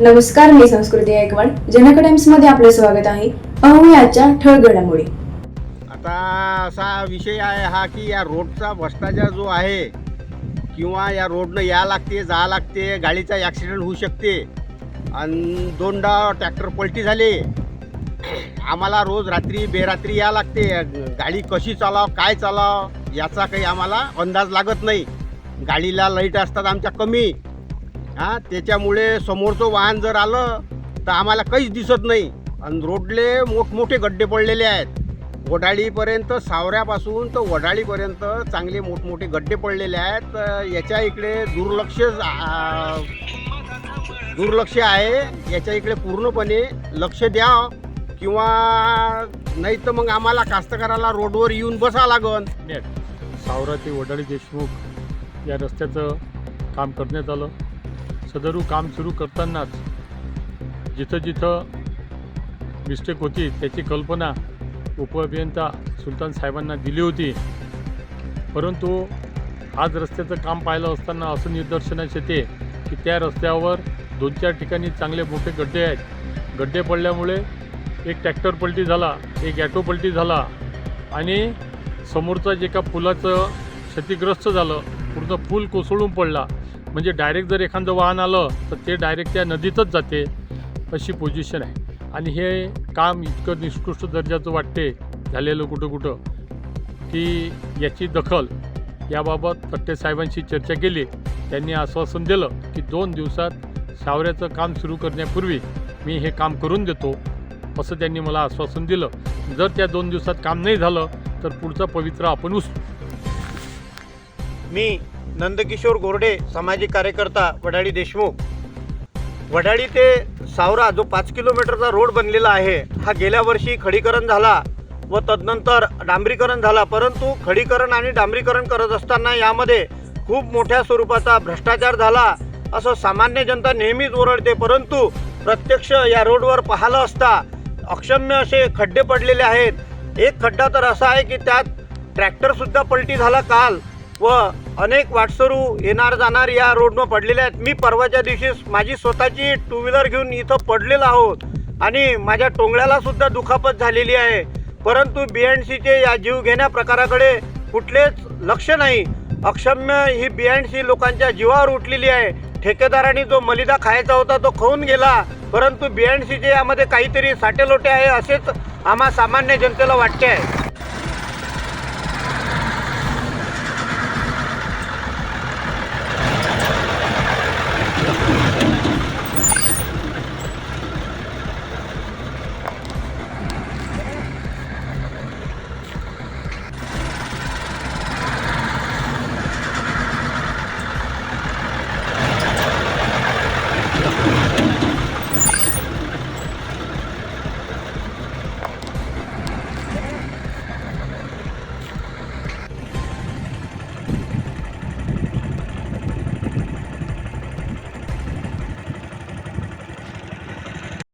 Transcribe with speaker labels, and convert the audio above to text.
Speaker 1: नमस्कार मी संस्कृती गायकवाड जनक टाइम्समध्ये आपलं स्वागत आहे. पाहूया आजच्या घडामोडी.
Speaker 2: आता असा विषय आहे हा की या रोडचा भ्रष्टाचार जो आहे किंवा या रोडनं या लागते जा लागते गाडीचा ॲक्सिडेंट होऊ शकते आणि दोनदा ट्रॅक्टर पलटी झाले आम्हाला रोज रात्री बेरात्री या लागते गाडी कशी चालाव काय चालाव याचा काही आम्हाला अंदाज लागत नाही. गाडीला लाइट असतात आमच्या कमी हां त्याच्यामुळे समोरचं वाहन जर आलं तर आम्हाला काहीच दिसत नाही. आणि रोडले मोठमोठे गड्डे पडलेले आहेत. वडाळीपर्यंत सावऱ्यापासून तर वडाळीपर्यंत चांगले मोठमोठे गड्डे पडलेले आहेत. तर याच्या इकडे दुर्लक्ष दुर्लक्ष आहे. याच्या इकडे पूर्णपणे लक्ष द्या. किंवा नाही तर मग आम्हाला कास्तकाराला रोडवर येऊन बसा लागन.
Speaker 3: सावरा ते वडाळी देशमुख या रस्त्याचं काम करण्यात आलं. सदरू काम सुरू करतानाच जिथं जिथं मिस्टेक होती त्याची कल्पना उपअभियंता सुलतान साहेबांना दिली होती. परंतु आज रस्त्याचं काम पाहिलं असताना असं निदर्शनास येते की त्या रस्त्यावर दोन चार ठिकाणी चांगले मोठे गड्डे आहेत. गड्डे पडल्यामुळे एक ट्रॅक्टर पलटी झाला एक ॲटो पलटी झाला आणि समोरचा जे का पुलाचं क्षतिग्रस्त झालं पूर्ण पूल कोसळून पडला. म्हणजे डायरेक्ट जर एखादं वाहन आलं तर ते डायरेक्ट त्या नदीतच जाते अशी पोझिशन आहे. आणि हे काम इतकं निष्कृष्ट दर्जाचं वाटते झालेलं कुठं कुठं की याची दखल याबाबत पट्टे साहेबांशी चर्चा केली. त्यांनी आश्वासन दिलं की दोन दिवसात सावऱ्याचं काम सुरू करण्यापूर्वी मी हे काम करून देतो असं त्यांनी मला आश्वासन दिलं. जर त्या दोन दिवसात काम नाही झालं तर पुढचा पवित्र आपण उचलू
Speaker 2: मी नंदकिशोर गोरडे सामाजिक कार्यकर्ता वडाळी देशमुख. वडाळी ते सावरा जो पाच किलोमीटरचा रोड बनलेला आहे हा गेल्या वर्षी खडीकरण झाला व तदनंतर डांबरीकरण झाला. परंतु खडीकरण आणि डांबरीकरण करत असताना यामध्ये खूप मोठ्या स्वरूपाचा भ्रष्टाचार झाला असं सामान्य जनता नेहमीच ओरडते. परंतु प्रत्यक्ष या रोडवर पाहिलं असता अक्षम्य असे खड्डे पडलेले आहेत. एक खड्डा तर असा आहे की त्यात ट्रॅक्टरसुद्धा पलटी झाला काल व अनेक वाटसरू येणार जाणार या रोडनं पडलेले आहेत. मी परवाच्या दिवशी माझी स्वतःची टू व्हीलर घेऊन इथं पडलेलो आहोत. आणि माझ्या टोंगळ्याला सुद्धा दुखापत झालेली आहे. परंतु बी एन सीचे या जीवघेण्या प्रकाराकडे कुठलेच लक्ष नाही. अक्षम्य ही बी एन सी लोकांच्या जीवावर उठलेली आहे. ठेकेदाराने जो मलिदा खायचा होता तो खाऊन गेला. परंतु बी एन सीचे यामध्ये काहीतरी साटेलोटे आहे असेच आम्हा सामान्य जनतेला वाटते आहे.